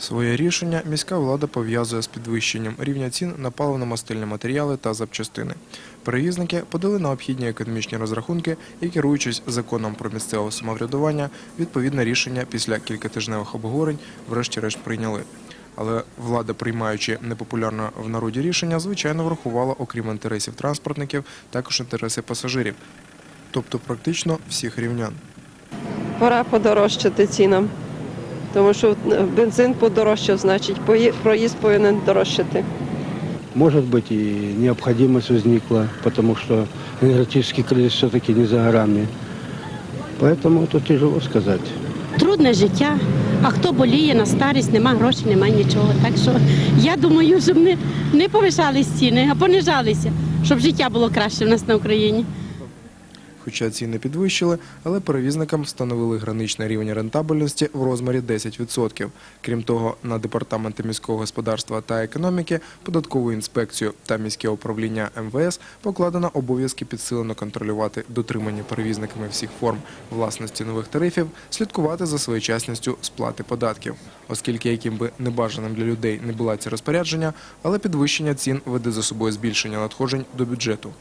Своє рішення міська влада пов'язує з підвищенням рівня цін на паливно-мастильні матеріали та запчастини. Перевізники подали необхідні економічні розрахунки і, керуючись законом про місцеве самоврядування, відповідне рішення після кількатижневих обговорень врешті-решт прийняли. Але влада, приймаючи непопулярне в народі рішення, звичайно врахувала, окрім інтересів транспортників, також інтереси пасажирів, тобто практично всіх рівнян. Пора подорожчати цінам, тому що бензин подорожчав, значить пої- проїзд повинен дорожчати. Может быть и необходимость возникла, потому что энергетический кризис все-таки не за горами. Поэтому тут тяжело сказать. Трудне життя. А хто боліє на старість, нема грошей, нема нічого. Так що я думаю, щоб не, не повишались ціни, а понижалися, щоб життя було краще в нас на Україні. Хоча ціни підвищили, але перевізникам встановили граничний рівень рентабельності в розмірі 10%. Крім того, на департаменти міського господарства та економіки, податкову інспекцію та міське управління МВС покладено обов'язки підсилено контролювати дотримання перевізниками всіх форм власності нових тарифів, слідкувати за своєчасністю сплати податків. Оскільки яким би небажаним для людей не була ці розпорядження, але підвищення цін веде за собою збільшення надходжень до бюджету.